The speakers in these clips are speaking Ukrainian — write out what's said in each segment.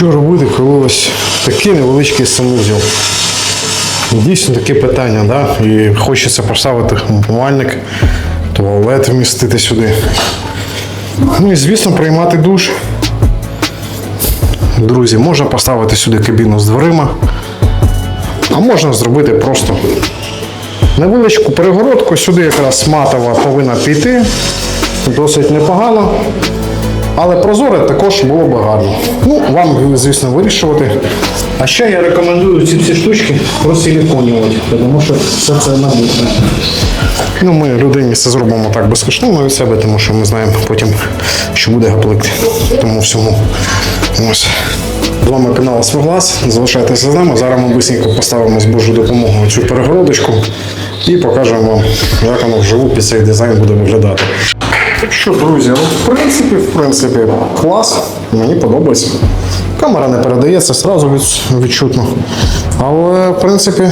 Що робити, коли ось такий невеличкий санузел? Дійсно таке питання, да? і хочеться поставити умивальник, туалет вмістити сюди. Ну і звісно, приймати душ. Друзі, можна поставити сюди кабіну з дверима, а можна зробити просто невеличку перегородку. Сюди якраз матова повинна піти. Досить непогано. Але прозоре також було б гарно. Ну, вам, звісно, вирішувати. А ще я рекомендую ці всі штучки просиліконювати, тому що все це набутне. Ну, ми людині це зробимо так безкоштовно від себе, тому що ми знаємо потім, що буде гаплик тому всьому. Ось. З вами канал Своглас. Залишайтеся з нами. Зараз ми бисенько поставимо з Божою допомогою цю перегородочку і покажемо вам, як воно вживу під цей дизайн буде виглядати. Так що, друзі, ну, в принципі, в принципі, клас, мені подобається. Камера не передається, одразу відчутно. Але, в принципі,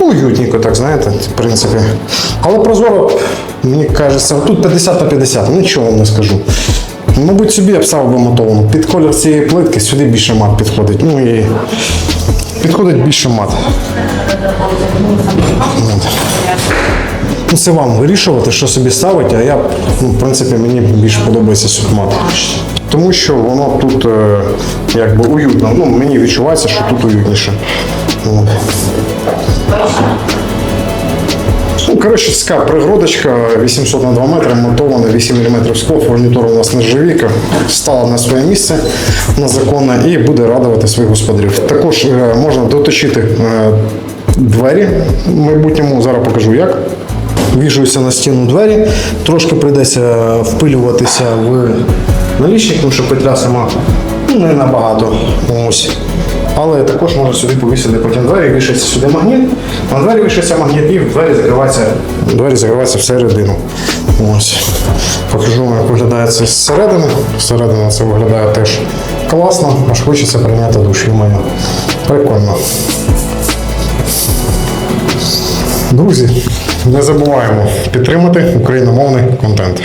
ну, уютненько, так знаєте, в принципі. Але прозоро, мені кажеться, тут 50 на 50, нічого вам не скажу. Мабуть, собі я б ставив би мотовану. Під колір цієї плитки сюди більше мат підходить. Ну і підходить більше мат. Ну, це вам вирішувати, що собі ставити, а я, ну, в принципі, мені більше подобається субмат. Тому що воно тут е, якби уютно. Ну, мені відчувається, що тут уютніше. От. Коротше, така пригородочка 800 на 2 метри, монтована 8 мм скло, фурнітура у нас нержавійка, стала на своє місце на законне і буде радувати своїх господарів. Також е, можна доточити е, двері в майбутньому, зараз покажу як. Вішуються на стіну двері, трошки прийдеться впилюватися в налічник, тому що петля сама ну, не набагато. Ось. Але також можна сюди повісити потім двері, вішається сюди магніт, на двері вішається магніт і двері закриваються, двері закриваються всередину. Ось. Покажу як виглядає це зсередини. Зсередини це виглядає теж класно, аж хочеться прийняти душ. Ё-моё. Прикольно. Друзі, не забуваємо підтримати україномовний контент.